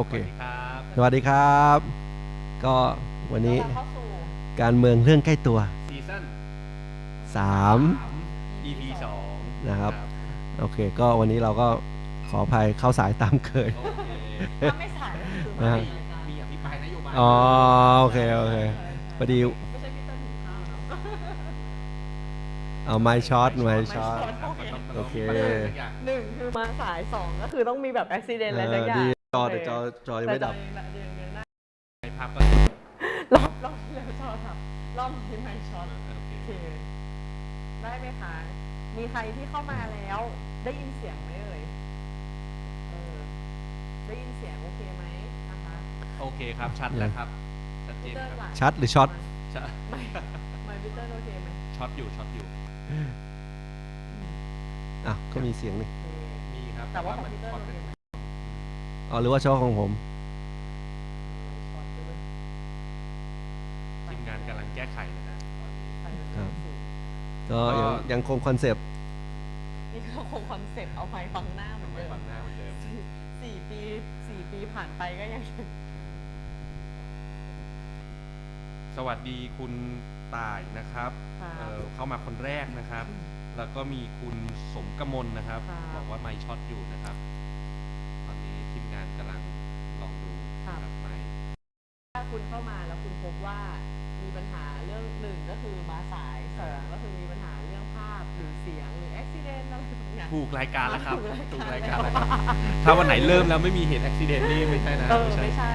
โอเคสวัสดีครับสวัสดีครับ ก็วันนี้เราเข้าสู่การเมืองเรื่องใกล้ตัวซีซั่น3 EP 2นะครับ โอเค ก็วันนี้เราก็ขออภัยเข้าสายตามเคยโอเคถ้าไม่สายก็คือนะไม่ฮะมีรายการมีอภิปรายนโยบายอ๋อโอเค โอเคพอดีไม่ใช่พี่เต้นหิวข้าวเนาะเอาไม้ช็อตไม้ช็อตไม้ช็อตโอเคหนึ่งคือมาสายสองก็คือต้องมีแบบอุบิเหตุอะไรสักอย่างดี จอแต่จอจอยังไม่ดับ แต่จอยังยังได้ในภาพก็รอบรอบที่แล้วช็อตครับรอบนี้ไม่ช็อตโอเคโอเคได้ไหมคะ มีใครที่เข้ามาแล้ว ได้ยินเสียงไหมเอ่ยเออได้ยินเสียงโอเคไหมนะคะโอเคครับ ชัดแล้วครับ ชัดเจนครับหลานชัดหรือช็อตชัดไม่ไม่พีเตอร์โอเคไหมช็อตอยู่ช็อตอยู่ อะก็มีเสียงนี่โอเค มีครับแต่ว่าของมันพีเตอร์ช็อตโอเคไหม อ๋อหรือว่าช็อตของผมช็อตด้วยทีมงานกำลังแก้ไขนะฮะตอนนี้ใส่ครับสูงก็ยังก็ยังคงคอนเซปต์นี่ก็คงคอนเซ็ปต์เอาไม้ฟังหน้าเหมือนไว้เดิม ฝั่งหน้าเหมือนเดิมสี่สี่ปีสี่ปีผ่านไปก็ยัง สวัสดีคุณต่ายนะครับค่ะ เอ่อเข้ามาคนแรกนะครับ แล้วก็มีคุณสมกมลนะครับค่ะบอกว่าไมค์ช็อตอยู่นะครับ รายการแล้วครับถูถูกกรารายยกาการรแล้แล้ววครับถ้าวันไหนเริ่มแล้วไม่มีเหตุอุบิเหตุนี่ไม่ใช่นะเออไม่ใช่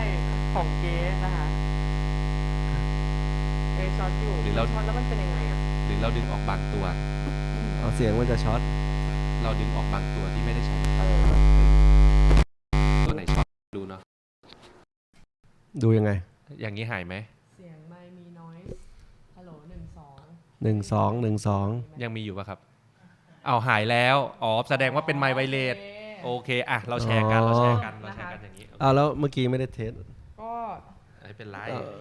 ของเก๊นะคะเอช็อตอยู่หรือเรา ช็อตแล้วมันเป็นยังไงอะหรือเราดึงออกบางตัว เอาเสียงมันจะช็อตเราดึงออกบางตัวที่ไม่ได้ใช้เออตัวไหนช็อตดูเนาะดูยังไงอย่างนี้หายไหมเสียงไม่มีน้อยฮัลโหลหนึ่งสองหนึ่งสองหนึ่งสองยังมีอยู่ปะครับ เอาหายแล้วอ๋อแสดงว่าเป็นไมค์ไวเลสโอเคอะเราแชร์กันเราแชร์กันเราแชร์กันอย่างนี้อ้าวแล้วเมื่อกี้ไม่ได้เทสก็ไม่เป็นไรเอ่อ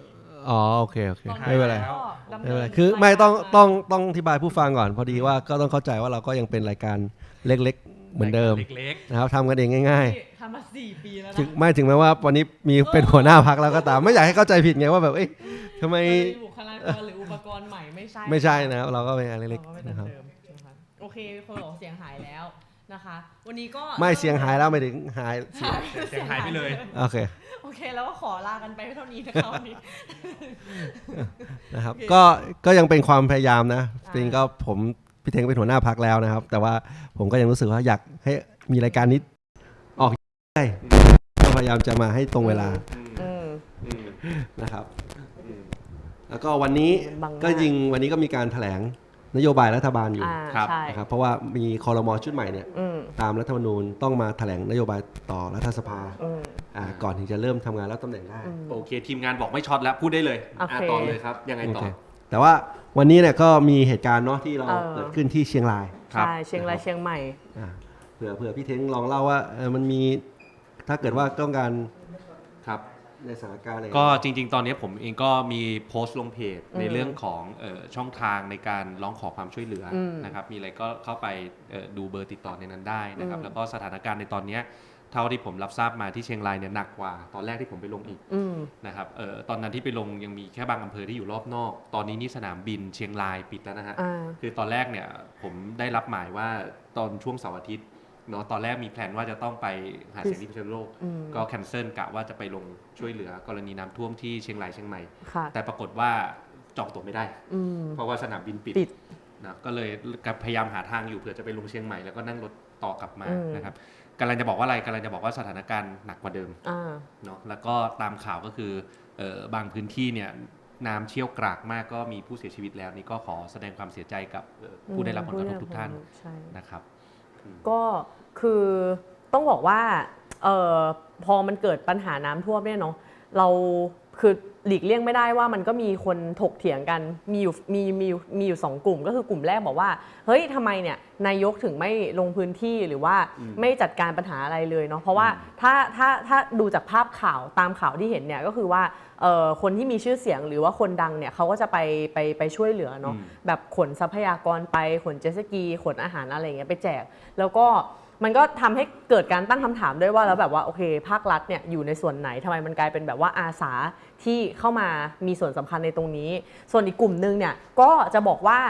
อ๋อโอเคโอเคตอนไม่เป็นไรก็ดำไม่เนิเป็นไรนคือไม่ต้องรายการต้องต้องอธิบายผู้ฟังก่อน พอดีว่าก็ต้องเข้าใจว่าเราก็ยังเป็นรายการเล็ก ๆ เหมือนเดิมเล็กนะครับทำกันเองง่ายทำมาสี่ปีแล้วๆถึงนะไม่ถึงแม้ว่าวันนี้มีเป็นหัวหน้าพักแล้วก็ตาม ไม่อยากให้เข้าใจผิดไงว่าแบบเอ้ยทำไมมีบุคลากรหรืออุปกรณ์ใหม่ไม่ใช่ไม่ใช่นะครับเราก็เป็นอะไรเราเล็กก็ไม่ๆเดินะครับมนะคะโอ เคคนบอกเสียงหายแล้วนะคะ วันนี้ก็ไม่เสียงหายแล้วไม่ถึงหายหายๆเสียงหายไปเลย โอเค โอเค แล้วก็ขอลากันไปเท่านี้นะคะวันนี้นะครับโอเคก็ก็ยังเป็นความพยายามนะอ่าจริงๆก็ผมพี่เทงเป็นหัวหน้าพักแล้วนะครับ แต่ว่าผมก็ยังรู้สึกว่าอยากให้มีรายการนี้ออกได้ก็พยายามจะมาให้ตรงเวลาอืมนะครับ แล้วก็วันนี้บังหน้าก็จริงวันนี้ก็มีการแถลง นโยบายรัฐบาลอยู่อ่าครับ ใช่นะครับเพราะว่ามีคอรมอชุดใหม่เนี่ยอืมตามรัฐธรรมนูญต้องมาแถลงนโยบายต่อรัฐสภาอืม อ่าก่อนถึงจะเริ่มทำงานแล้วตำแหน่งได้อืมโอเค ทีมงานบอกไม่ช็อตแล้ว พูดได้เลยโอเคอะต่อเลยครับ ยังไงโอต่อเคแต่ว่าวันนี้เนี่ยก็มีเหตุการณ์เนาะที่เราเออ เกิดขึ้นที่เชียงรายครับ ใช่เชียงรายเชียงใหม่ อ่าเผื่อเผื่อพี่เท้งลองเล่าว่าเออมันมีถ้าเกิดว่าต้องการครับ ในสถานการณ์อะไรก็จริง ๆ ตอนนี้ผมเองก็มีโพสต์ลงเพจอืมในเรื่องของเออช่องทางในการร้องขอความช่วยเหลืออมนะครับมีอะไรก็เข้าไปเอ่อดูเบอร์ติดต่อในนั้นได้นะครับอืมแล้วก็สถานการณ์ในตอนเนี้ยเท่าที่ผมรับทราบมาที่เชียงรายเนี่ยหนักกว่า ตอนแรกที่ผมไปลงอีกอืมนะครับเออตอนนั้นที่ไปลงยังมีแค่บางอำเภอที่อยู่รอบนอก ตอนนี้นี่สนามบินเชียงรายปิดแล้วนะฮะอ่าคือตอนแรกเนี่ยผมได้รับหมายว่าตอนช่วงเสาร์อาทิตย์ เนาะตอนแรกมีแผนว่าจะต้องไปหาเสียงที่พิษณุโลกอืมก็แคนเซิลกะว่าจะไปลงช่วยเหลือกรณีน้ำท่วมที่เชียงรายเชียงใหม่ค่ะแต่ปรากฏว่าจองตั๋วไม่ได้อืมเพราะว่าสนามบินปิดปิดนะก็เลยพยายามหาทางอยู่เผื่อจะไปลงเชียงใหม่แล้วก็นั่งรถต่อกลับมาอืมนะครับกำลังจะบอกว่าอะไรกำลังจะบอกว่าสถานการณ์หนักกว่าเดิมอ่าเนาะแล้วก็ตามข่าวก็คือเออบางพื้นที่เนี่ยน้ำเชี่ยวกรากมากก็มีผู้เสียชีวิตแล้วนี่ก็ขอแสดงความเสียใจกับเอ่อผู้ได้รับผลกระทบทุกท่านใช่นะครับอืม ก็คือต้องบอกว่าออพอมันเกิดปัญหาน้ำท่วมเนี่ยเนาะเราคือ หลีกเลี่ยงไม่ได้ว่ามันก็มีคนถกเถียงกัน มีอยู่มีมีอยู่มีอยู่สองกลุ่ม ก็คือกลุ่มแรกบอกว่า เฮ้ยทำไมเนี่ยนายกถึงไม่ลงพื้นที่หรือว่าอืมไม่จัดการปัญหาอะไรเลยเนาะเพราะว่าอืมถ้าถ้าถ้าดูจากภาพข่าวตามข่าวที่เห็นเนี่ยก็คือว่าเอ่อคนที่มีชื่อเสียงหรือว่าคนดังเนี่ยเขาก็จะไปไปไปช่วยเหลือเนาะอืมแบบขนทรัพยากรไปขนเจตสกีขนอาหารอะไรอย่างเงี้ยไปแจก แล้วก็ มันก็ทำให้เกิดการตั้งคำถามด้วยว่าแล้วแบบว่าโอเค ภาครัฐเนี่ยอยู่ในส่วนไหนทำไมมันกลายเป็นแบบว่าอาสาที่เข้ามามีส่วนสำคัญในตรงนี้ ส่วนอีกกลุ่มหนึงเนี่ยก็จะบอกว่า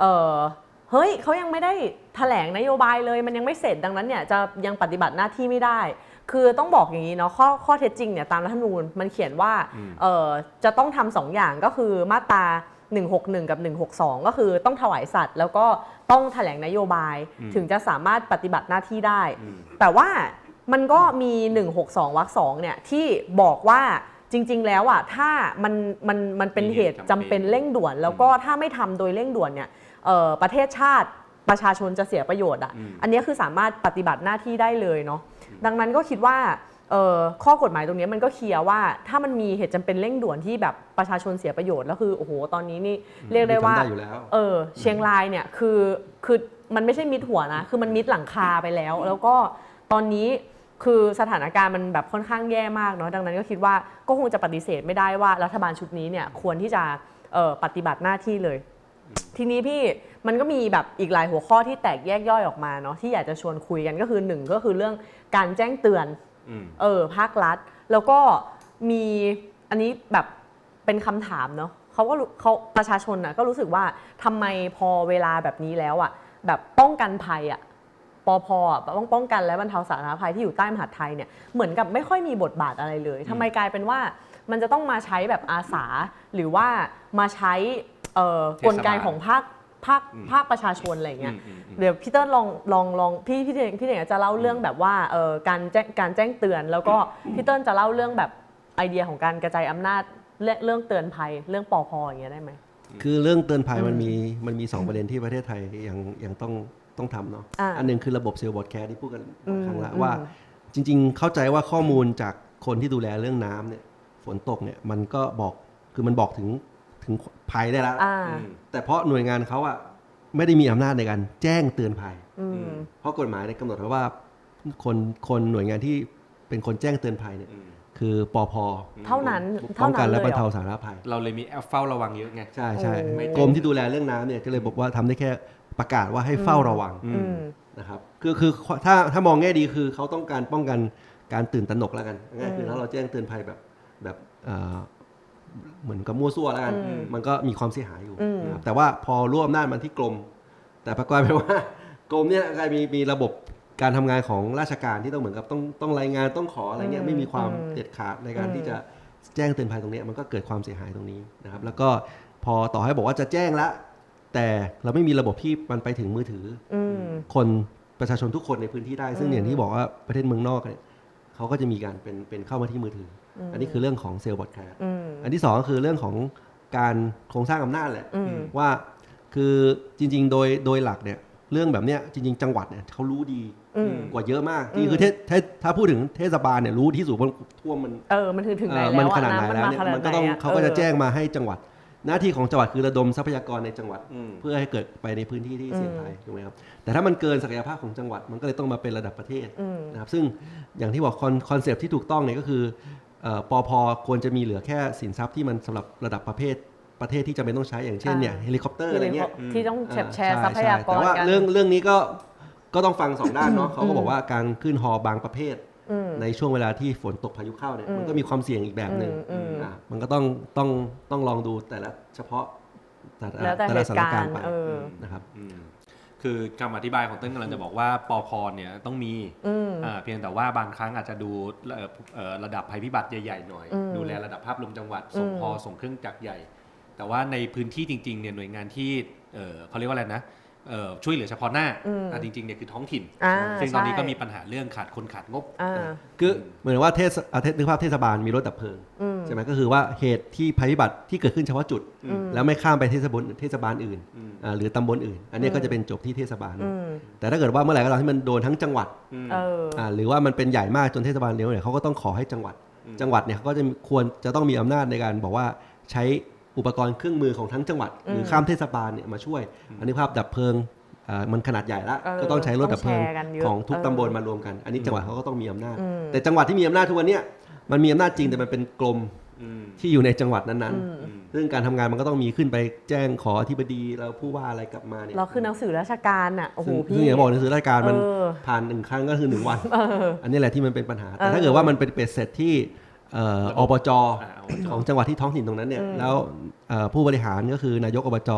เออเฮ้ยเขายังไม่ได้แถลงนโยบายเลย มันยังไม่เสร็จดังนั้นเนี่ยจะยังปฏิบัติหน้าที่ไม่ได้ คือต้องบอกอย่างนี้เนาะข้อข้อเท็จจริงเนี่ยตามรัฐธรรมนูญมันเขียนว่าอืมเออจะต้องทำสองอย่างก็คือมาตรา 161 กับ 162 ก็คือต้องถวายสัตว์ แล้วก็ต้องแถลงนโยบายอืมถึงจะสามารถปฏิบัติหน้าที่ได้อืมแต่ว่ามันก็มี 162วรรคสองเนี่ยที่บอกว่าจริง ๆ แล้วอะถ้ามันมันมันเป็นมีเหเหตุตุจำจำเป็เป็นนเร่งด่วน แล้วก็ถ้าไม่ทำโดยเร่งด่วนเนี่ยเอ่อประเทศชาติประชาชนจะเสียประโยชน์อะอืมอันนี้คือสามารถปฏิบัติหน้าที่ได้เลยเนาะดังนั้นก็คิดว่าเอ่อ ข้อกฎหมายตรงนี้มันก็เคลียร์ว่าถ้ามันมีเหตุจำเป็นเร่งด่วนที่แบบประชาชนเสียประโยชน์แล้วคือโอ้โหตอนนี้นี่เรียกได้ว่าทำได้อยู่แล้วเออเชียงรายเนี่ยคือคือมันไม่ใช่มิดหัวนะ คือมันมิดหลังคาไปแล้ว แล้วก็ตอนนี้คือสถานการณ์มันแบบค่อนข้างแย่มากเนาะดังนั้นก็คิดว่าก็คงจะปฏิเสธไม่ได้ว่ารัฐบาลชุดนี้เนี่ยควรที่จะเอ่อปฏิบัติหน้าที่เลย ทีนี้พี่มันก็มีแบบอีกหลายหัวข้อที่แตกแยกย่อยออกมาเนาะที่อยากจะชวนคุยกันก็คือหนึ่งก็คือเรื่องการแจ้งเตือนอืม เออภาครัฐ แล้วก็มีอันนี้แบบเป็นคำถามเนาะเขาก็รู้เขาประชาชนน่ะก็รู้สึกว่าทำไมพอเวลาแบบนี้แล้วอะแบบป้องกันภัยอะปอพอะป้องป้องกันและบรรเทาสาธารณภัยที่อยู่ใต้มหาดไทยเนี่ยเหมือนกับไม่ค่อยมีบทบาทอะไรเลยทำไมกลายเป็นว่ามันจะต้องมาใช้แบบอาสา หรือว่ามาใช้เอ่อเทศบาลกลไกของภาค ภาคอืมภาคประชาชนอะไรอย่างเงี้ยอืมอืม เดี๋ยวพี่เติ้ลลองลองลองพี่พี่เด่งพี่เด่งจะเล่าเรื่องแบบว่าเออการแจ้งการแจ้งเตือน แล้วก็พี่เติ้ลจะเล่าเรื่องแบบไอเดียของการกระจายอำนาจเรื่องเรื่องเตือนภัยเรื่องปอพอย่างเงี้ยได้ไหม คือเรื่องเตือนภัยอืมมันมีมันมีสองประเด็นที่ประเทศไทยยังยังต้องต้องทำเนาะอ่าอันหนึ่งคือระบบเซลล์บอร์ดแคร์ที่พูดกันอืมครั้งละอืมว่าจริง ๆ เข้าใจว่าข้อมูลจากคนที่ดูแลเรื่องน้ำเนี่ยฝนตกเนี่ยมันก็บอกคือมันบอกถึง ถึงภัยได้แล้วอ่าอืมแต่เพราะหน่วยงานเขาอะไม่ได้มีอำนาจในการแจ้งเตือนภัย อือืมมเพราะกฎหมายเนี่ยกำหนดไว้ว่าคนคนหน่วยงานที่เป็นคนแจ้งเตือนภัยเนี่ยอืมคือปอพเท่านั้นป้เท่าองนั้กันนเลและยบรรเหรเทาอ สาธารณภัย เราเลยมีแอปเฝ้าระวังเยอะไง ใช่ใช่โอ้ กรมที่ดูแลเรื่องน้ำเนี่ยก็เลยบอกว่าทำได้แค่ประกาศว่าให้เฝ้าระวังอือืมนะครับคือคือถ้าถ้ามองแง่ดีคือเขาต้องการป้องกันการตื่นตระหนกแล้วกันง่ายคืออืมถ้าเราแจ้งเตือนภัยแบบแบบเอ่อ เหมือนกับมั่วซั่วแล้วกันอืมมันก็มีความเสียหายอยู่อืมนะครับแต่ว่าพอร่วมอำนาจมันที่กรม แต่ปรากฏเป็นว่ากรมเนี่ยกลายมีมีระบบการทำงานของราชการที่ต้องเหมือนกับต้องต้องรายงานต้องขออะไรเงี้ยไม่มีความเด็ดขาดในการที่จะแจ้งเตือนภัยตรงเนี้ยมันก็เกิดความเสียหายตรงนี้นะครับ แล้วก็พอต่อให้บอกว่าจะแจ้งละแต่เราไม่มีระบบที่มันไปถึงมือถืออืมคนประชาชนทุกคนในพื้นที่ได้ ซึ่งอืมอย่างที่บอกว่าประเทศเมืองนอกเนี่ย เขาก็จะมีการเป็นเป็นเข้ามาที่มือถือออันนี้คือเรื่องของเซลล์บอดแคสต์อืมอันที่สองก็คือเรื่องของการโครงสร้างอำนาจแหละอืมว่าคือจริง ๆ โดยโดยหลักเนี่ยเรื่องแบบเนี้ยจริง ๆ จังหวัดเนี่ยเขารู้ดีอืมกว่าเยอะมากอืมนี่คือเทศเทศถ้าพูดถึงเทศบาลเนี่ยรู้ที่สุดว่าท่วมมันเออมันถึงถึงไหนเอ่อแล้มันวขอะนาดไหนน้ำมันแล้วมาเนี่ยขนาดมันไหนก็ต้องอะเขาก็จะออแจ้งมาให้จังหวัด หน้าที่ของจังหวัดคือระดมทรัพยากรในจังหวัดอืมเพื่อให้เกิดไปในพื้นที่ที่เสี่ยงอืมภัยถูกไหมครับแต่ถ้ามันเกินศักยภาพของจังหวัดมันก็เลยต้องมาเป็นระดับประเทศอืมนะครับซึ่งอย่างที่บอกคอนเซปที่ถูกต้องเนี่ยก็คือเอ่อปอพควรจะมีเหลือแค่สินทรัพย์ที่มันสำหรับระดับประเภทประเทศที่จำเป็นต้องใช้อย่างเช่นเนี่ยอ่าเฮลิคอปเตอร์อะไรเงี้ยที่ต้องแชร์แชร์อ่าทรัพยากใช่รแต่ว่ากันเรื่องเรื่องนี้ก็ก็ต้องฟังสองด้านเนาะเขาก็บอกว่าการขึ้นฮอบางประเภทอืม ในช่วงเวลาที่ฝนตกพายุเข้าเนี่ยอืมมันก็มีความเสี่ยงอีกแบบหนึ่งอืมอืมอะมันก็ต้องต้องต้องลองดูแต่ละเฉพาะแต่ละแล้วแต่แต่เหละตุสถานกาการรณ์ณ์ไปเออนะครับอืมคือคำอธิบายของเต้นกำลังจะบอกว่าปอพเนี่ยต้องมีอืมอ่าเพียงแต่ว่าบางครั้งอาจจะดูเอ่อเอ่อระดับภัยพิบัติใหญ่ๆหน่อยอืมดูแลระดับภาพรวมจังหวัดส่งอืมพอส่งเครื่องจักรใหญ่ แต่ว่าในพื้นที่จริงๆเนี่ยหน่วยงานที่เอ่อเขาเรียกว่าอะไรนะเอ่อ ช่วยเหลือเฉพาะหน้าอืมอะจริงๆเนี่ยคือท้องถิ่นอ่าซึ่งตอนนี้ใช่ก็มีปัญหาเรื่องขาดคนขาดงบอ่าคือเหมือนว่าเทศอะเทศนึกภาพเทศบาลมีรถดับเพลิงอืมใช่ไหมก็คือว่าเหตุที่ภัยพิบัติที่เกิดขึ้นเฉพาะจุดอืมแล้วไม่ข้ามไปเทศบาลเทศบาลอื่นอืมอ่าหรือตำบลอื่น อันนี้ก็จะเป็นจบที่เทศบาลอืมแต่ถ้าเกิดว่าเมื่อไหร่ก็ตามที่มันโดนทั้งจังหวัดอืมเอออ่าหรือว่ามันเป็นใหญ่มากจนเทศบาลเดียวเนี่ยเขาก็ต้องขอให้จังหวัดอืมจังหวัดเนี่ยเขาก็จะมีควรจะต้องมีอำนาจในการบอกว่าใช้ อุปกรณ์เครื่องมือของทั้งจังหวัด หรือมข้ามเทศบาลเนี่ยมาช่วย อันนี้ภาพดับเพลิงอ่ามันขนาดใหญ่ละเออก็ต้องใช้รถดับเพลิงต้องแชร์กันเยอะของทุกเออตำบลมารวมกัน อันนี้จังหวัดเขาก็ต้องมีอำนาจอืมแต่จังหวัดที่มีอำนาจทุกวันเนี้ยมันมีอำนาจจริงแต่มันเป็นกรมอืมที่อยู่ในจังหวัดนั้นอืมอืมๆซึ่งการทำงานมันก็ต้องมีขึ้นไปแจ้งขออธิบดีแล้วผู้ว่าอะไรกลับมาเนี่ยเราคือหนังสือราชการอะโอ้โหซึ่งพี่ซึ่งอย่างบอกหนังสือราชการมันเออผ่านหนึ่งครั้งก็คือหนึ่งวันเอออันนี้แหละที่มันเป็นปัญหา แต่เออถ้าเกิดว่ามันเป็นเป็ดเสร็จที่เอ่อระอบบจอ่าอบจของจังหวัดที่ท้องถิ่นตรงนั้นเนี่ยอืมแล้วเอ่อผู้บริหารก็คือนายกอบจ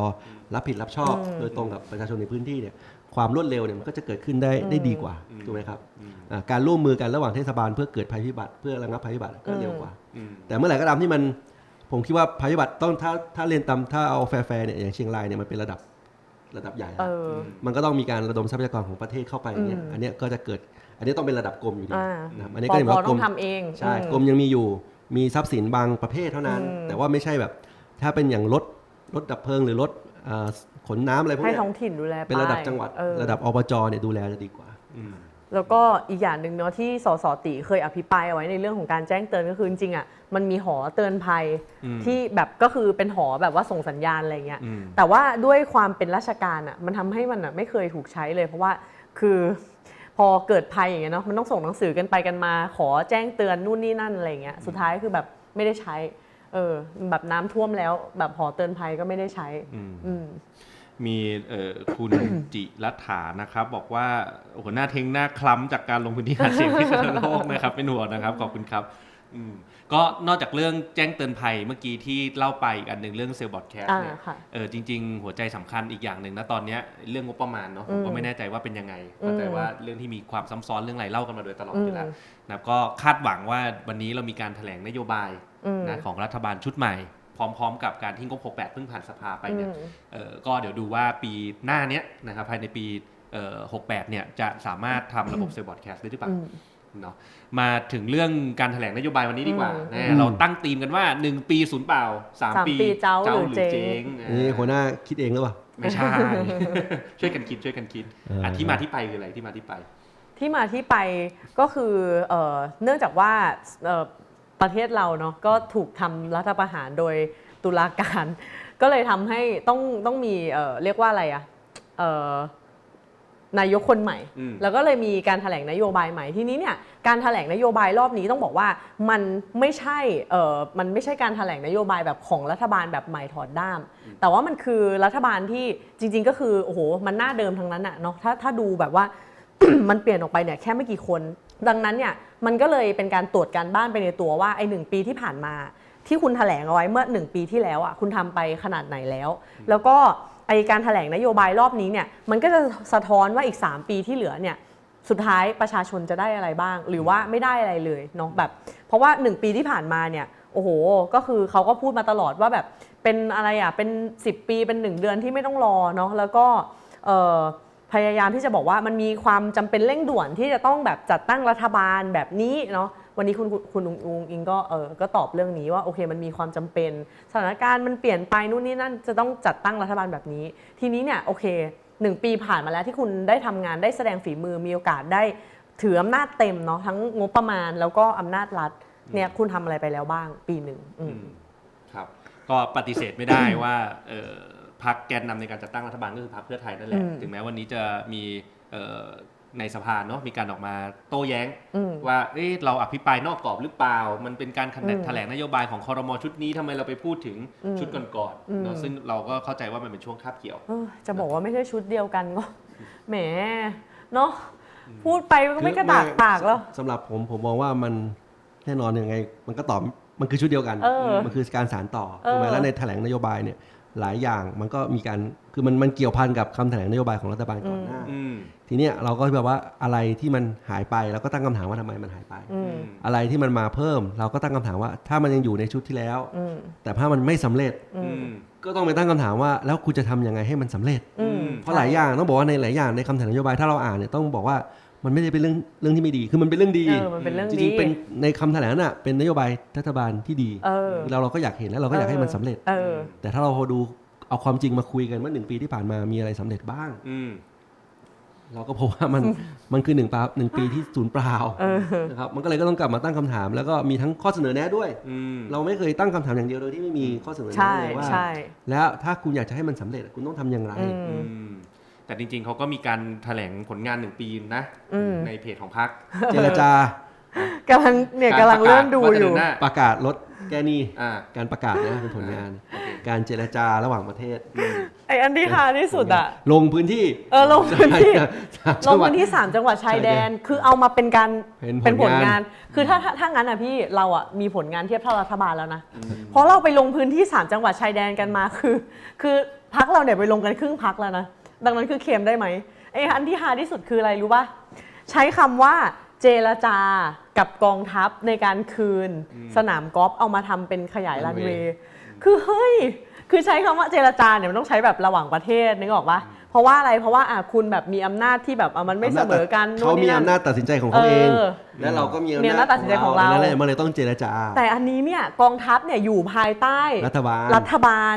รับผิดรับชอบอืมโดยตรงกับประชาชนในพื้นที่เนี่ยความรวดเร็วเนี่ยมันก็จะเกิดขึ้นได้ได้ดีกว่าอืมถูกไหมครับอืมอ่าการร่วมมือกันระหว่างเทศบาลเพื่อเกิดภัยพิบัติเพื่อระงับภัยพิบัติก็เร็วกว่าอืมแต่เมื่อไหร่ก็ตามที่มันผมคิดว่าภัยพิบัติต้องถ้าถ้าเรียนตามถ้าเอาแฟร์ๆเนี่ยอย่างเชียงรายเนี่ยมันเป็นระดับระดับใหญ่เออมันก็ต้องมีการระดมทรัพยากรของประเทศเข้าไปเนี่ยอืมอันเนี้ยก็จะเกิด อันนี้ต้องเป็นระดับกรมอยู่ดีอ่า นะครับอันนี้ปก็อเห็นพอว่ากต้รองมทำเองใช่อืม กรมยังมีอยู่มีทรัพย์สินบางประเภทเท่านั้น อืม แต่ว่าไม่ใช่แบบ ถ้าเป็นอย่างรถรถดับเพลิงหรือรถเอ่อขนน้ำอะไรพวกให้เนี้ยท้องถิ่นดูแลไเป็นระดับจังหวัดเออ ระดับอบจเนี่ยดูแลจะดีกว่าอืม แล้วก็อีกอย่างหนึ่งเนาะที่สสติเคยอภิปรายเอาไว้ในเรื่องของการแจ้งเตือนก็คือจริงๆอะมันมีหอเตือนภัยอืม ที่แบบก็คือเป็นหอแบบว่าส่งสัญญาณอะไรเงี้ยอืม แต่ว่าด้วยความเป็นราชการอะมันทำให้มันอะไม่เคยถูกใช้เลย เพราะว่าคือ พอเกิดภัยอย่างเงี้ยเนาะมันต้องส่งหนังสือกันไปกันมา ขอแจ้งเตือนนู่นนี่นั่นอะไรเงี้ยสุดท้ายคือแบบไม่ได้ใช้เออแบบน้ำท่วมแล้ว แบบหอเตือนภัยก็ไม่ได้ใช้อืมอืมมีเอ่อคุณจิรัฐานะครับ บอกว่าโอ้โหหน้าเทงหน้าคล้ำจากการลงพื้นที่หาเสียงที่พิษณุโลกนะครับเป็นห่วงนะครับ ขอบคุณครับอืม ก็นอกจากเรื่องแจ้งเตือนภัยเมื่อกี้ที่เล่าไปอีกอันหนึ่งเรื่องเซลล์บอดแคสต์เนี่ยอ่าค่ะเออจริง ๆ หัวใจสำคัญอีกอย่างหนึ่งนะตอนเนี้ยเรื่องงบประมาณเนาะอืผมมก็ไม่แน่ใจว่าเป็นยังไงอืมเข้าใจว่าเรื่องที่มีความซ้ำซ้อนเรื่องอะไรเล่ากันมาโดยตลอดอืมอยู่แล้วนะครับก็คาดหวังว่าวันนี้เรามีการแถลงนโยบายอืมนะของรัฐบาลชุดใหม่พร้อมๆ กับการที่งบ 68 เพิ่งผ่านสภาไปเนี่ยอืมเอ่อก็เดี๋ยวดูว่าปีหน้าเนี้ยนะครับภายในปีเอ่อ68 เนี่ยจะสามารถทำระบบเซลล์บอร์ดแคสต์ได้หรือเปล่าอืม เนาะมาถึงเรื่องการแถลงนโยบายวันนี้ดีกว่าอืมนะเราตั้งธีมกันว่า 1 ปีศูนย์เปล่าสาม3ปีปีเจ้าหรือเจ๊งเออนี่หัวหน้าคิดเองหรือเปล่าไม่ใช่ ช่วยกันคิดช่วยกันคิดเอออะที่มาที่ไปคืออะไรที่มาที่ไป ที่มาที่ไปก็คือเอ่อเนื่องจากว่าเอ่อประเทศเราเนาะก็ถูกทำรัฐประหารโดยตุลาการ ก็เลยทำให้ต้องต้องมีเอ่อเรียกว่าอะไรอะเอ่อ นายกคนใหม่อืมแล้วก็เลยมีการแถลงนโยบายใหม่ทีนี้เนี่ยการแถลงนโยบายรอบนี้ต้องบอกว่ามันไม่ใช่เอ่อมันไม่ใช่การแถลงนโยบายแบบของรัฐบาลแบบใหม่ถอดด้าม แต่ว่ามันคือรัฐบาลที่จริง ๆ ก็คือโอ้โหมันหน้าเดิมทั้งนั้นอะเนาะถ้าถ้าดูแบบว่า มันเปลี่ยนออกไปเนี่ยแค่ไม่กี่คน ดังนั้นเนี่ยมันก็เลยเป็นการตรวจการบ้านไปในตัวว่าไอ้หนึ่งปีที่ผ่านมา ที่คุณแถลงเอาไว้เมื่อหนึ่งปีที่แล้วอะคุณทำไปขนาดไหนแล้ว แล้วก็ ไอการแถลงนโยบายรอบนี้เนี่ยมันก็จะสะท้อนว่าอีก 3 ปีที่เหลือเนี่ยสุดท้ายประชาชนจะได้อะไรบ้าง หรือว่าไม่ได้อะไรเลยเนาะแบบ เพราะว่า 1 ปีที่ผ่านมาเนี่ยโอ้โห ก็คือเขาก็พูดมาตลอดว่าแบบเป็นอะไรอะเป็น 10 ปีเป็น 1 เดือนที่ไม่ต้องรอเนาะแล้วก็พยายามที่จะบอกว่ามันมีความจำเป็นเร่งด่วนที่จะต้องแบบจัดตั้งรัฐบาลแบบนี้เนาะ วันนี้คุณคุณคุณอุงอิงก็เออก็ตอบเรื่องนี้ว่าโอเคมันมีความจำเป็น สถานการณ์มันเปลี่ยนไปนู่นนี่นั่นจะต้องจัดตั้งรัฐบาลแบบนี้ ทีนี้เนี่ยโอเคหนึ่งปีผ่านมาแล้วที่คุณได้ทำงานได้แสดงฝีมือมีโอกาสได้ถืออำนาจเต็มเนาะทั้งงบประมาณแล้วก็อำนาจรัฐเนี่ยคุณทำอะไรไปแล้วบ้างปีหนึ่งอืมครับก็ปฏิเสธไม่ได้ว่าเอ่อพรรคแกนนำในการจัดตั้งรัฐบาลก็คือพรรคเพื่อไทยนั่นแหละอืมถึงแม้วันนี้จะมีเอ่อ ในสภาเนาะมีการออกมาโต้แย้งอืมว่าเอ๊ะเราอภิปรายนอกกรอบหรือเปล่า มันเป็นการคะแนนอืมแถลงนโยบายของคอรมอชุดนี้ทำไมเราไปพูดถึงอืมชุดก่อนอืมๆเนอะซึ่งเราก็เข้าใจว่ามันเป็นช่วงคาบเกี่ยวเออจะบอกว่าไม่ใช่ชุดเดียวกันก็แหมเนาะพูดไปก็ไม่กระดากปากแล้วสำหรับผมผมมองว่ามันแน่นอนยังไง มันก็ตอบมันคือชุดเดียวกันเออมันคือการสารต่อเออถูกไหมแล้วในแถลงนโยบายเนี่ย หลายอย่างมันก็มีการคือมันมันเกี่ยวพันกับคำแถลงนโยบายของรัฐบาลก่อนหน้าอืมทีเนี้ยเราก็แบบว่าอะไรที่มันหายไปเราก็ตั้งคำถามว่าทำไมมันหายไปอืมอะไรที่มันมาเพิ่ม เราก็ตั้งคำถามว่า ถ้ามันยังอยู่ในชุดที่แล้วอืมแต่ถ้ามันไม่สำเร็จอือืมมก็ต้องไปตั้งคำถามว่าแล้วคุณจะทำยังไงให้มันสำเร็จอืมเพราะหลายอย่างต้องบอกว่าในหลายอย่างในคำแถลงนโยบายถ้าเราอ่านเนี่ยต้องบอกว่า มันไม่ได้เป็นเรื่องเรื่องที่ไม่ดี คือมันเป็นเรื่องดี เออมันเป็นเรื่องจดี ริงๆเป็นในคำแถลงนั้นน่ะเป็นนโยบายรัฐบาลที่ดีเออ เราเราก็อยากเห็นแล้วเราก็อยากให้มันสำเร็จ เออ แต่ถ้าเราดูเอาความจริงมาคุยกันว่าหนึ่งปีที่ผ่านมามีอะไรสำเร็จบ้าง อืม เราก็พบว่ามันมันคือหนึ่งปาหนึ่งปีที่ศูนย์เปล่าเออ นะครับมันก็เลยก็ต้องกลับมาตั้งคำถาม แล้วก็มีทั้งข้อเสนอแนะด้วย อืม เราไม่เคยตั้งคำถามอย่างเดียวโดยที่ไม่มีข้อเสนอใช่แนะเลยว่า ใช่แล้วถ้าคุณอยากจะให้มันสำเร็จคุณต้องทำอย่างไร อืม อืม แต่จริง ๆเขาก็มีการแถลงผลงานหนึ่งปีนะ อืม ในเพจของพรรคเจรจากำลังเนี่ยกำลังเลื่อนดูอยู่ ว่าจะเนหน้าประกาศลดแก้หนี้อ่า การประกาศนะเป็นผลงานโอเคการเจรจาระหว่างประเทศไออันที่ฮาที่สุดอะลงพื้นที่เออลงพื้นที่ สามลจังงหวัด พื้นที่3จังหวัดชายแดนชายแดน คือเอามาเป็นการเป็นผลผลงางานนคือถ้าถ้าถ้างั้นอะพี่เราอะมีผลงานเทียบเท่ารัฐบาลแล้วนะ เพราะเราไปลงพื้นที่3จังหวัดชายแดนกันมาคือ คือพักเราเนี่ยไปลงกันครึ่งพักแล้วนะ ดังนั้นคือเคลมได้ไหมไอ้อันที่ฮาที่สุดคืออะไรรู้ป่ะใช้คำว่าเจรจากับกองทัพในการคืน สนามกอล์ฟเอามาทำเป็นขยายรันเวย์คือเฮ้ยคือใช้คำว่าเจรจาเนี่ยมันต้องใช้แบบระหว่างประเทศนึกออกปะเพราะว่าอะไรเพราะว่าอะคุณแบบมีอำนาจที่แบบอะมันไม่เสมอกันเขานู่นมีนี่นั่นอำนาจตัดสินใจของเขาเองเออและเราก็มีมีอำนาจตัดสินใจของเราดังนั้นเลยมันเลยต้องเจรจา แต่อันนี้เนี่ยกองทัพเนี่ยอยู่ภายใต้รัฐบาลรัฐบาล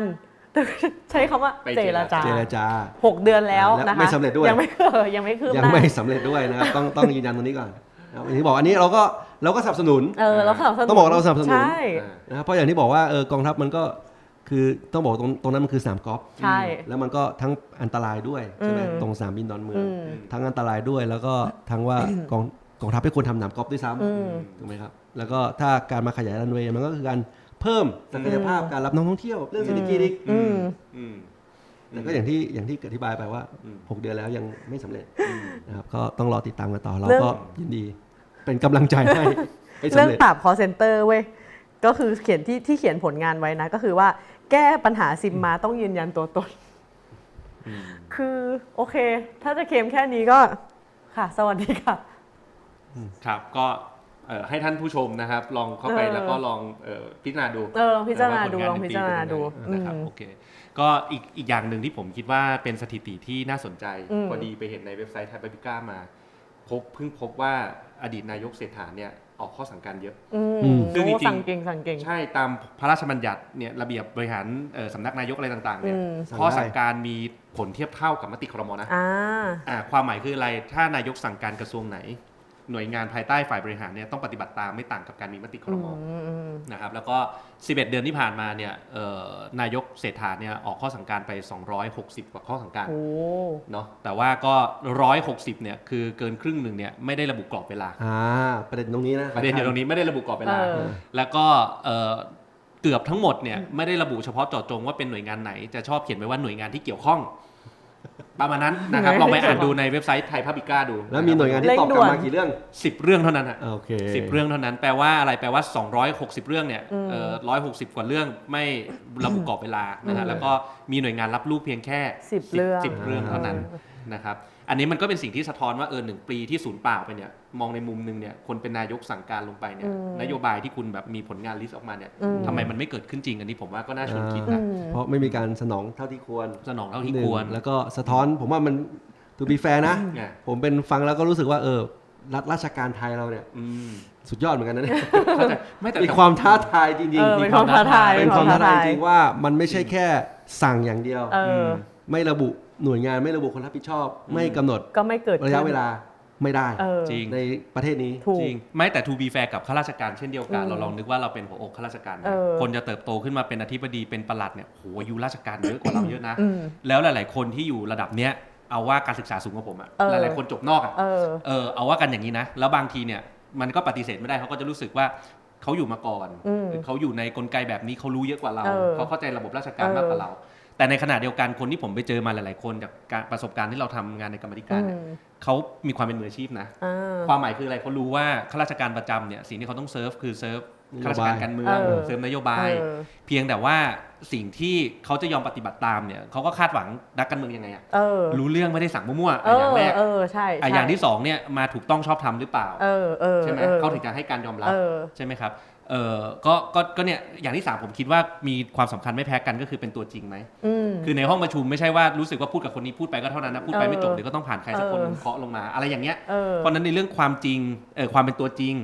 ใช้คำว่าไปเจเจรรจา จา เจรจา หกเดือนแล้วและนะคะไม่สำเร็จด้วย ยังไม่เออยังไม่คืบหยังน้าไม่สำเร็จด้วยนะครับ ต้องต้องยืนยันตรงนี้ก่อนนะครับอย่างที่บอกอันนี้เราก็เราก็สนับสนุน เออแล้วสนับสนุนต้องบอกเราสนับสนุน ใช่นะครับเพราะอย่างที่บอกว่าเออกองทัพมันก็คือต้องบอกตรงตรงนั้นมันคือสนามกอล์ฟใช่ แล้วมันก็ทั้งอันตรายด้วยใช่ไหมอืม ตรงสนามบินดอนเมือง อืม ทั้งอันตรายด้วยแล้วก็ทั้งว่ากองกองทัพให้ควรทำสนามกอล์ฟด้วยซ้อืมำถูกไหมครับแล้วก็ถ้าการมาขยายรันเวย์มันก็คือการ เพิ่มศักยภาพการรับนักท่องเที่ยวเรื่องเศรษฐกิจอีกอืมอืมแต่ก็อย่างที่อย่างที่อธิบายไปว่าอืม6เดือนแล้วยังไม่สำเร็จนะครับก็ต้องรอติดตามกันต่อเราเรื่องก็ยินดี เป็นกำลังใจให้ให้เรื่สำองเร็จปราบ call center เว้ยก็คือเขียนที่ที่เขียนผลงานไว้นะ ก็คือว่าแก้ปัญหาซิมมาต้องยืนยันตัวตน คือโอเค ถ้าจะเคลมแค่นี้ก็ค่ะ สวัสดีค่ะ ครับก็เอ่อ ให้ท่านผู้ชมนะครับ ลองเข้าไปเออแล้วก็ลองเอ่อพิจารณาดูเออลองพิจารณาดูว่ลองพิจารณาดูผลงนในปีเป็นยังไงนะครับอืมโอเคก็อีกอีกอย่างหนึ่งที่ผมคิดว่าเป็นสถิติที่น่าสนใจอืมพอดีไปเห็นในเว็บไซต์ไทยบาบิก้ามาพบเพิ่งพบว่าอดีตนายกเศรษฐาเนี่ยออกข้อสั่งการเยอะอืมอืมซึ่งจริงๆโอ้สั่งเก่งสั่งเก่ง ใช่ ตามพระราชบัญญัติเนี่ยระเบียบบริหารเอ่อสำนักนายกอะไรต่างๆเนี่ยอืมข้อสั่งการมีผลเทียบเท่ากับมติครมนะอ่าอ่าความหมายคืออะไร ถ้านายกสั่งการกระทรวงไหน หน่วยงานภายใต้ฝ่ายบริหารเนี่ยต้องปฏิบัติตามไม่ต่างกับการมีมติครมนะครับแล้วก็ 11 เดือนที่ผ่านมาเนี่ยเอ่อนายกเศรษฐาเนี่ยออกข้อสั่งการไป 260 กว่าข้อสั่งการโอ้เนาะแต่ว่าก็ 160เนี่ยคือเกินครึ่งหนึ่งเนี่ยไม่ได้ระบุกรอบเวลาอ่าประเด็นตรงนี้นะประเด็นอยู่ตรงนี้ไม่ได้ระบุกรอบเวลาเออแล้วก็เอ่อเกือบทั้งหมดเนี่ยไม่ได้ระบุเฉพาะเจาะจงว่าเป็นหน่วยงานไหนจะชอบเขียนไว้ว่าหน่วยงานที่เกี่ยวข้อง ประมาณนั้นนะครับ ลองไปอ่านดูในเว็บไซต์ไทยพับบิก้าดู แล้วมีหน่วยงานที่เร่งตอบกด่ลับวนมากี่เรื่องสิบเรื่องเท่านั้นฮะโอเคสิบเรื่องเท่านั้น แปลว่าอะไร แปลว่า 260 เรื่องเนี่ยร้อยหกสิบกว่าเรื่องไม่ระบุกรอบเวลานะฮะ แล้วก็มีหน่วยงานรับลูกเพียงแค่สิบเรื่องสิบเรื่องเท่านั้นนะครับ อันนี้มันก็เป็นสิ่งที่สะท้อนว่าเออหนึ่งปีที่ศูนย์เปล่าไปเนี่ยมองในมุมหนึงเนี่ยคนเป็นนายกสั่งการลงไปเนี่ยอืมนโยบายที่คุณแบบมีผลงานลิสต์ออกมาเนี่ยอืมทำไมมันไม่เกิดขึ้นจริงอันนี้ผมว่าก็น่าชวนคิดอืนะมเพราะไม่มีการสนองเท่าที่ควรสนองเท่าที่หนึ่งควร แล้วก็สะท้อนผมว่ามันตูบีแฟนะเนี่ยผมเป็นฟังแล้วก็รู้สึกว่าเออรัฐราชการไทยเราเนี่ยอืมสุดยอดเหมือนกันนะเนี่ยเข้าใจไม่แต่มีความท้าทายจริงเออๆเป็นความท้าทายเป็นความท้าทายจริงๆว่ามันไม่ใช่แค่สั่งอย่างเดียวเออไม่ระบุ หน่วยงานไม่ระบุคนรับผิดชอบ ไม่กำหนดก็ไม่เกิดระยะเวลาไม่ได้เออ จริง ในประเทศนี้ ถูก จริงไม่แต่ to be fair กับข้าราชการเช่นเดียวกัน อืมเราลองนึกว่าเราเป็นหัวอกข้าราชการนะเออ คนจะเติบโตขึ้นมาเป็นอธิบดีเป็นประหลัดเนี่ยโหอายุราชการเยอะกว่าเราเยอะนะ อืม แล้วหลาย ๆ คนที่อยู่ระดับเนี้ยเอาว่าการศึกษาสูงกว่าผมอะเออ หลาย ๆ คนจบนอกอะเออ เออเอาว่ากันอย่างนี้นะ แล้วบางทีเนี่ยมันก็ปฏิเสธไม่ได้เขาก็จะรู้สึกว่าเขาอยู่มาก่อนอืมหรือเขาอยู่ในกลไกแบบนี้เขารู้เยอะกว่าเราเออเขาเข้าใจระบบราชการเออมากกว่าเรา แต่ในขณะเดียวกันคนที่ผมไปเจอมาหลาย ๆ คนจากการประสบการณ์ที่เราทำงานในกรรมาธิการเนี่ยอืมเขามีความเป็นมืออาชีพนะอ่าความหมายคืออะไรเขารู้ว่าข้าราชการประจำเนี่ยสิ่งที่เขาต้องเซิร์ฟคือเซิร์ฟข้าราชการการเมืองเออเซิร์ฟนโยบายเออเพียงแต่ว่าสิ่งที่เขาจะยอมปฏิบัติตามเนี่ยเขาก็คาดหวังนักการเมืองยังไงอะเออรู้เรื่องไม่ได้สั่งมั่วๆเออะออย่างแรกเออใช่อะใช่อย่างที่สองเนี่ยมาถูกต้องชอบทำหรือเปล่าเออเออใช่ไหมออเขาถึงจะให้การยอมรับเออใช่ไหมครับ เออก็ก็ก็เนี่ยอย่างที่สามผมคิดว่ามีความสำคัญไม่แพ้กันก็คือเป็นตัวจริงไหมอืมคือในห้องประชุมไม่ใช่ว่ารู้สึกว่าพูดกับคนนี้พูดไปก็เท่านั้นนะพูดไปไม่จบเออเดี๋ยวก็ต้องผ่านใครสักคนหนึ่งเคาะลงมา อะไรอย่างเงี้ยเออเพราะฉะนั้นในเรื่องความจริงเออความเป็นตัวจริง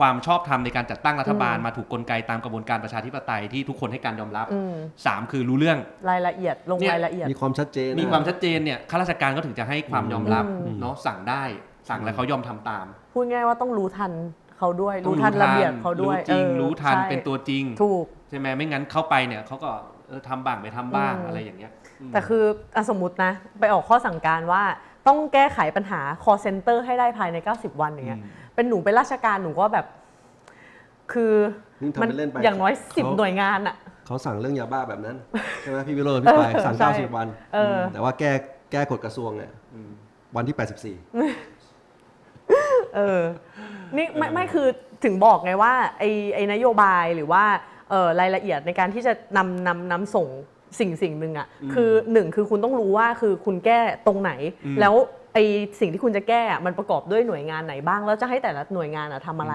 ความชอบธรรมในการจัดตั้งรัฐบาลอืมมาถูกกลไกตามกระบวนการประชาธิปไตยที่ทุกคนให้การยอมรับอืมสามคือรู้เรื่องรายละเอียดลงเนี่ยรายละเอียดมีความชัดเจนมีความชัดเจนเนี่ยข้าราชการก็ถึงจะให้ความยอมรับอืมเนาะสั่งได้สั่งแล้วเขายอมทำตาม พูดง่ายว่าต้องรู้ทัน เขาด้วยต้องรู้ทันระเบียบเขาด้วยรู้จริงเออรู้ทันใช่เป็นตัวจริงถูกใช่ไหมไม่งั้นเข้าไปเนี่ยเขาก็เออทำบ้างไม่ทำบ้างอืมอะไรอย่างเงี้ยมแต่คืออะสมมตินะ ไปออกข้อสั่งการว่าต้องแก้ไขปัญหา call center ให้ได้ภายใน 90 วันอย่างเงี้ยเป็นหนูเป็นราชการหนูก็แบบ คือนี่ทำมันเป็นเล่นไปอย่างน้อยสิบเขาหน่วยงานอะเขาสั่งเรื่องยาบ้าแบบนั้น ใช่ไหมพี่วิโรจน์พี่ไปายสั่งใช่90 วันเออแต่ว่าแก้แก้กฎกระทรวงเนี่ยวันที่ 84 เออ นี่ไม่ไม่คือถึงบอกไงว่าไอ้ไอ้นโยบายหรือว่าเออรายละเอียดในการที่จะนำนำนำส่งสิ่งสิ่งหนึ่งอะ่ะคือหนึ่งคือคุณต้องรู้ว่าคือคุณแก้ตรงไหน แล้วไอ้สิ่งที่คุณจะแก้อะมันประกอบด้วยหน่วยงานไหนบ้าง แล้วจะให้แต่ละหน่วยงานอะทำอะไร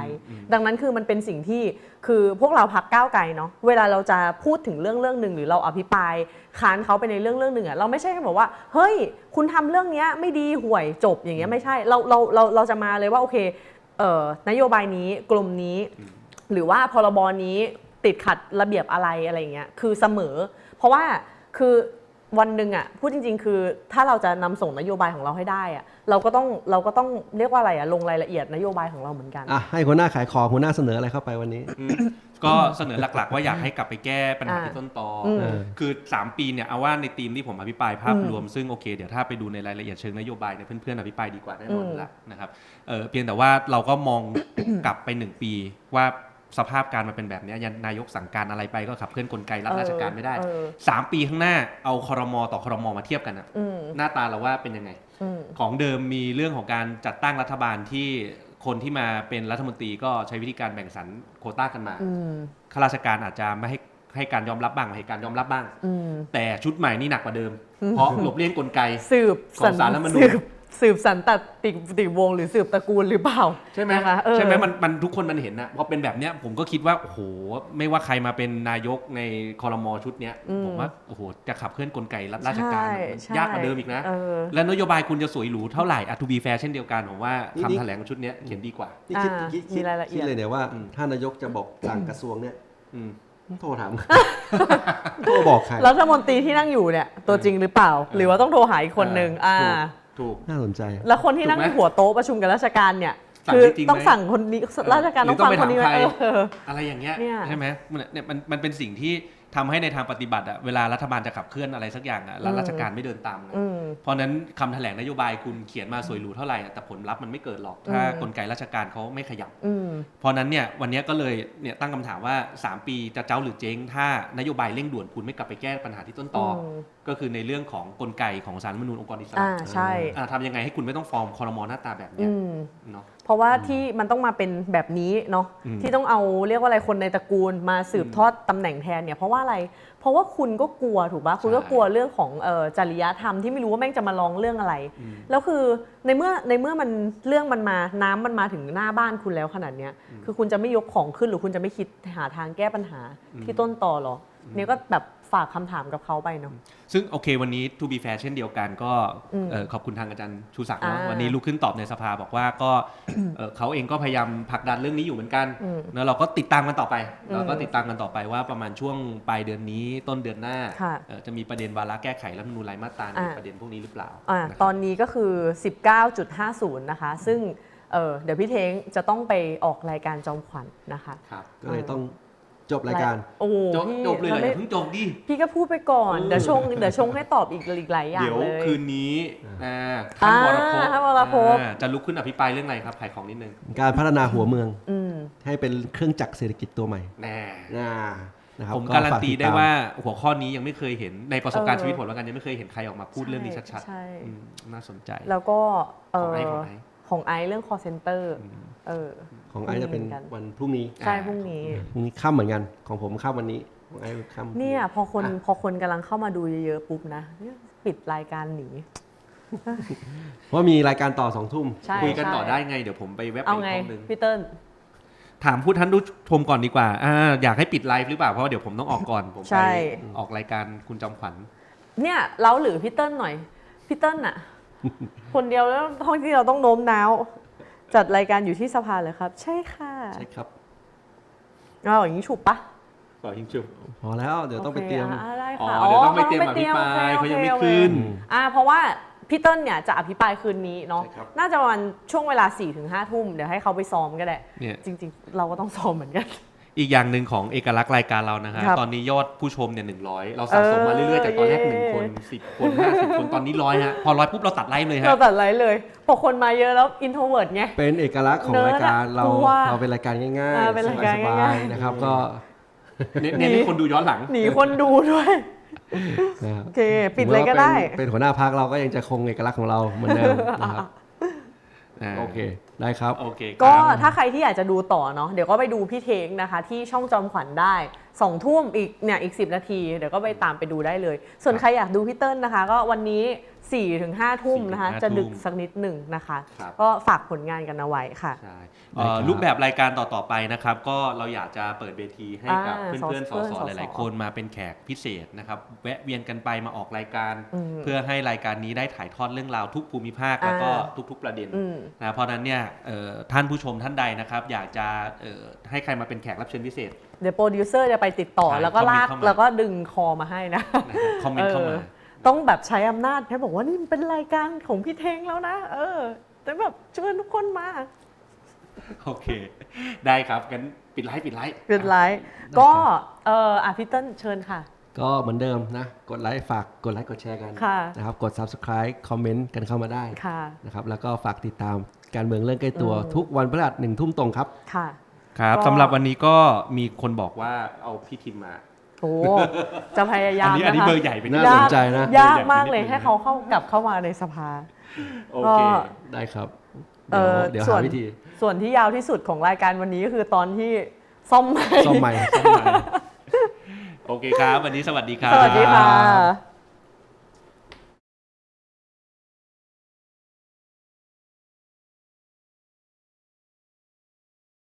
ดังนั้นคือมันเป็นสิ่งที่คือพวกเราพักก้าวไกลเนาะเวลาเราจะพูดถึงเรื่องเรื่องหนึ่งหรือเราอภิปรายค้านเขาไปในเรื่องเรื่องหนึ่งอะเราไม่ใช่แค่บอกว่า เฮ้ย คุณทำเรื่องเนี้ยไม่ดีห่วยจบอย่างเงี้ยไม่ใช่เราเราเราเราจะมาเลยว่าโอเคเอ่อ นโยบายนี้กลุ่มนี้ หรือว่าพรบนี้ติดขัดระเบียบอะไรอะไรอย่างเงี้ยคือเสมอ เพราะว่าคือ วันหนึ่งอะพูดจริง ๆ คือถ้าเราจะนำส่งนโยบายของเราให้ได้อะเราก็ต้องเราก็ต้องเรียกว่าอะไรอะลงรายละเอียดนโยบายของเราเหมือนกันอะให้หัวหน้าขายของหัวหน้าเสนออะไรเข้าไปวันนี้ ก็เสนอหลักๆ ว่าอยากให้กลับไปแก้ปัญหาอ่าที่ต้นตออมเออคือ 3 ปีเนี่ยเอาว่าในทีมที่ผมอภิปรายภาพรวมซึ่งโอเคเดี๋ยวถ้าไปดูในรายละเอียดเชิงนโยบายเนี่ยเพื่อนๆอภิปรายดีกว่าแน่นอนอืมอยู่แล้วนะครับเออเพียงแต่ว่าเราก็มองกลับไป 1 ปีว่า สภาพการมันเป็นแบบเนี้ยยันนายกสั่งการอะไรไปก็ขับเคลื่อนกลไกรับราชการไม่ได้เออ3ปีข้างหน้าเอาคอรมอต่อคอรมอมาเทียบกันอะอืมหน้าตาเราว่าเป็นยังไงอืมของเดิมมีเรื่องของการจัดตั้งรัฐบาลที่คนที่มาเป็นรัฐมนตรีก็ใช้วิธีการแบ่งสรรโควต้ากันมาอืมข้าราชการอาจจะไม่ให้ให้การยอมรับบ้างไม่ให้การยอมรับบ้างอืมแต่ชุดใหม่นี่หนักกว่าเดิม เพราะหลบเลี่ยงกลไกสืบของศาลรัฐธรรมนูญ สืบสืบสันตติติวงศ์หรือสืบตระกูลหรือเปล่าใช่ไหมนะคะเออ ใช่ไหมมันมันทุกคนมันเห็นนะพอเป็นแบบเนี้ยผมก็คิดว่าโอ้โหไม่ว่าใครมาเป็นนายกในคอรมอชุดเนี้ยอืม ผมว่าโอ้โหจะขับเคลื่อนกลไกรัฐราชการใช่มันใช่ยากกว่าเดิมอีกนะ เออ และนโยบายคุณจะสวยหรูเท่าไหร่อะทูบีแฟร์เช่นเดียวกันผมว่านี่คำนี่แถลงชุดเนี้ยเขียนดีกว่า นี่คิดอ่าคิดมีรายละเอียด คิดเลยเนี่ยว่าอืม ถ้านายกจะบอกสั่งกระทรวงเนี่ยอืม โทรถามโทรบอกใคร รัฐมนตรีที่นั่งอยู่เนี่ยตัวจริงหรือเปล่า หรือว่าต้องโทรหาอีกคนหนึ่งอ่า ถูก น่าสนใจ แล้วคนที่นั่งถูกไหมหัวโต๊ะประชุมกับราชการเนี่ย สั่งคือได้จริงไหม ต้องสั่งคนนี้ราชการหรืต้อองต้องฟังไปคนนี้ไหมถามใครเออ อะไรอย่างเงี้ยเนี่ย ใช่ไหมมันเนี่ยมันมันเป็นสิ่งที่ ทำให้ในทางปฏิบัติอะเวลารัฐบาลจะขับเคลื่อนอะไรสักอย่างอะแล้วอืมราชการไม่เดินตามนะอืมเพราะฉะนั้นคำแถลงนโยบายคุณเขียนมาสวยหรูเท่าไหร่อะแต่ผลลัพธ์มันไม่เกิดหรอกถ้าอืมกลไกราชการเขาไม่ขยับอืมเพราะฉะนั้นเนี่ยวันเนี้ยก็เลยเนี่ยตั้งคำถามว่า 3 ปีจะเจ้าหรือเจ๊ง ถ้านโยบายเร่งด่วนคุณไม่กลับไปแก้ปัญหาที่ต้นตออมก็คือในเรื่องของกลไกของสารรัฐธรรมนูญองค์กรอิสระอ่าใช่อ่าทำยังไงให้คุณไม่ต้องฟอร์มคอรมอหน้าตาแบบเนี้ยอืมเนาะเพ ราะว่าที่มันต้องมาเป็นแบบนี้เนาะอืมที่ต้องเอาเรียกว่าอะไรคนในตระกูลมาสืบทอดตำแหน่งแทนเนี่ยเพราะว่าอะไร เพราะว่าคุณก็กลัวถูกปะคุณก็ใช่กลัวเรื่องของเอ่อจริยธรรมที่ไม่รู้ว่าแม่งจะมาร้องเรื่องอะไรอืมแล้วคือในเมื่อในเมื่อมันเรื่องมันมาน้ำมันมาถึงหน้าบ้านคุณแล้วขนาดเนี้ยคือคุณจะไม่ยกของขึ้นหรือคุณจะไม่คิดหาทางแก้ปัญหาที่ต้นตอหรออเนี่ยก็แบบ ฝากคำถามกับเขาไปเนาะ ซึ่งโอเควันนี้ to be fair เช่นเดียวกันก็อืมเอ่อขอบคุณทางอาจารย์ชูศักดิ์เนาะอ่าวันนี้ลุกขึ้นตอบในสภาบอกว่าก็เอ่อเขาเองก็พยายามผลักดันเรื่องนี้อยู่เหมือนกันอืมแล้วเราก็ติดตามกันต่อไปอืมเราก็ติดตามกันต่อไปว่าประมาณช่วงปลายเดือนนี้ต้นเดือนหน้าค่ะเอ่อจะมีประเด็นวาระแก้ไขรัฐธรรมนูญรายมาตราในอ่าประเด็นพวกนี้หรือเปล่าอ่านะครับตอนนี้ก็คือ 19.50 นะคะ ซึ่งเออเดี๋ยวพี่เท้งจะต้องไปออกรายการจอมขวัญนะคะครับก็เลยต้อง จบรายการ โอ้โหจบพี่จบเลยเหรอราอไม่ย่าเพิ่งจบดิ พี่ก็พูดไปก่อนเออเดี๋ยวชงเดี๋ยวชงให้ตอบอีกอีกหลายอย่างเดี๋ยวเลยคืนนี้อ่าท่านอ่าวรพท่านวรพอ่าจะลุกขึ้นอภิปรายเรื่องอะไรครับขายของนิดนึงการพัฒนาหัวเมืองอืม ให้เป็นเครื่องจักรเศรษฐกิจตัวใหม่แน่นะนะครับผมการันตีฝได้มว่าหัวข้อนี้ยังไม่เคยเห็นในประสบการณ์เออชีวิตผมแล้วกันยังไม่เคยเห็นใครออกมาพูดเรื่องนี้ชัดใช่ ๆอืมน่าสนใจ แล้วก็เอของอไอซ์ของไอซ์ ของไอซ์เรื่อง call center เออ ของไอซ์จะเป็นเหมือนกันวันพรุ่งนี้ใช่อ่าพรุ่งนี้พรุ่งนี้ค่ำเหมือนกันของผมค่ำวันนี้ของไอซ์ค่ำเนี่ยพอคนอะพอคนกำลังเข้ามาดูเยอะๆปุ๊บนะปิดรายการหนีเพราะมีรายการต่อสองทุ่มใช่คุยกันต่อใช่ได้ไงเดี๋ยวผมไปแวบไปเอาอีกไงห้องนึงพี่เติ้ลถามผู้ท่านผู้ชมก่อนดีกว่าอ่า อยากให้ปิดไลฟ์หรือเปล่าเพราะว่าเดี๋ยวผมต้องออกก่อนผมใช่ไปออกรายการคุณจอมขวัญเนี่ยเราหรือพี่เติ้ลหน่อยพี่เติ้ลน่ะคนเดียวแล้วห้องที่เราต้องโน้มน้าว จัดรายการอยู่ที่สภาเลยครับ ใช่ค่ะใช่ครับเอาอย่างนี้ฉุบปะต่อยิงชุบพอแล้วเดี๋ยวต้องไปเตรียมโคอะได้อ๋อค่ะเดี๋ยวต้องไปเตรียมขาอภิปรายโอคเขายังไม่โอคขึ้น อ่าเพราะว่าพี่เติ้ลเนี่ยจะอภิปรายคืนนี้เนาะใช่ครับ น่าจะประมาณช่วงเวลา4ี่ถึงห้าทุ่มเดี๋ยวให้เขาไปซ้อมก็ได้เนี่ย จริง ๆ เราก็ต้องซ้อมเหมือนกัน อีกอย่างหนึ่งของเอกลักษณ์รายการเรานะฮะครับตอนนี้ยอดผู้ชมเนี่ยหนึ่งร้อยเราสะสมมาเรื่อยๆจากตอนแรกหนึ่งคนสิบคนห้าสิบคนตอนนี้ร้อยฮะพอร้อยปุ๊บเราตัดไลฟ์เลยฮะ เราตัดไลฟ์เลยพอคนมาเยอะแล้วอินโทรเวิร์ดไง เป็นเอกลักษณ์ของเนิร์ราดยการอะเรากลัวเราเป็นรายการง่ายอ่าเป็นรายการสบง่ายๆ ๆนะครับก็เน้นเน้นให้คนดูย้อนหลัง หนีคนดูด้วย นะครับโอเค ปิดเลยก็ได้ ถือว่าเป็นเป็นหัวหน้าพักเราก็ยังจะคงเอกลักษณ์ของเราเหมือนเดิมนะครับอ่าโอเค ได้ครับ โอเคครับ ก็ถ้าใครที่อยากจะดูต่อเนาะเดี๋ยวก็ไปดูพี่เทงนะคะ ที่ช่องจอมขวัญได้สองทุ่มอีกเนี่ยอีก 10 นาที เดี๋ยวก็ไปตามไปดูได้เลย ส่วนใครอยากดูพี่เติ้ลนะคะ ก็วันนี้4ี่ถึงห้าทุ่มนะคะ 4-5จะดึกทุ่มสักนิดหนึ่งนะคะ ครับ ก็ฝากผลงานกันเอาไว้ค่ะ ใช่ได้ครับเอ่อรูปแบบรายการต่อ ๆ ไปนะครับ ก็เราอยากจะเปิดเวทีให้กับอ่าเพื่อนๆสเพื่อนสๆหลายสสๆคนมาเป็นแขกพิเศษนะครับ แวะเวียนกันไปมาออกรายการ อืมเพื่อให้รายการนี้ได้ถ่ายทอดเรื่องราวทุกภูมิภาคแล้วก็อ่า ทุก ๆ ประเด็นอืม นะเพราะฉะนั้นเนี่ยเอ่อท่านผู้ชมท่านใดนะครับ อยากจะเอ่อให้ใครมาเป็นแขกรับเชิญพิเศษ เดี๋ยวโปรดิวเซอร์จะไปติดต่อใช่แล้วก็ลากคอมเมนต์เข้ามา แล้วก็ดึงคอมาให้นะ นะครับคอมเมนต์เข้ามาเออ ต้องแบบใช้อำนาจให้บอกว่านี่มันเป็นรายการของพี่เทงแล้วนะ เออ แต่แบบเชิญทุกคนมา โอเค ได้ครับงั้นปิดไลฟ์ปิดไลฟ์เป็นไรได้ก็ครับเอออะพี่เติ้ลเชิญค่ะ ก็เหมือนเดิมนะ กดไลค์ฝากกดไลค์กดแชร์กันค่ะ นะครับ กด subscribe คอมเมนต์กันเข้ามาได้ค่ะ นะครับ แล้วก็ฝากติดตามการเมืองเรื่องใกล้ตัวอืมทุกวันพฤหัสหนึ่งทุ่มตรงครับ ค่ะ ครับก็ สำหรับวันนี้ก็มีคนบอกว่าเอาพี่ทิมมา โอ้จะพยายาอันมนี้อันนะนี้คะเบอร์ใหญ่ไปนิดน่านึงสนใจนะ ยากมากเลยให้เขาเข้ากลับเข้ามาในสภา โอเคก็ได้ครับ เอเดี๋ยวอเดี๋ยวส่วหานวิธีส่วนที่ยาวที่สุดของรายการวันนี้ก็คือตอนที่ซ่อมไม้ซ่อมใหม่ โอเคครับ วันนี้สวัสดีครับ สวัสดีค่ะ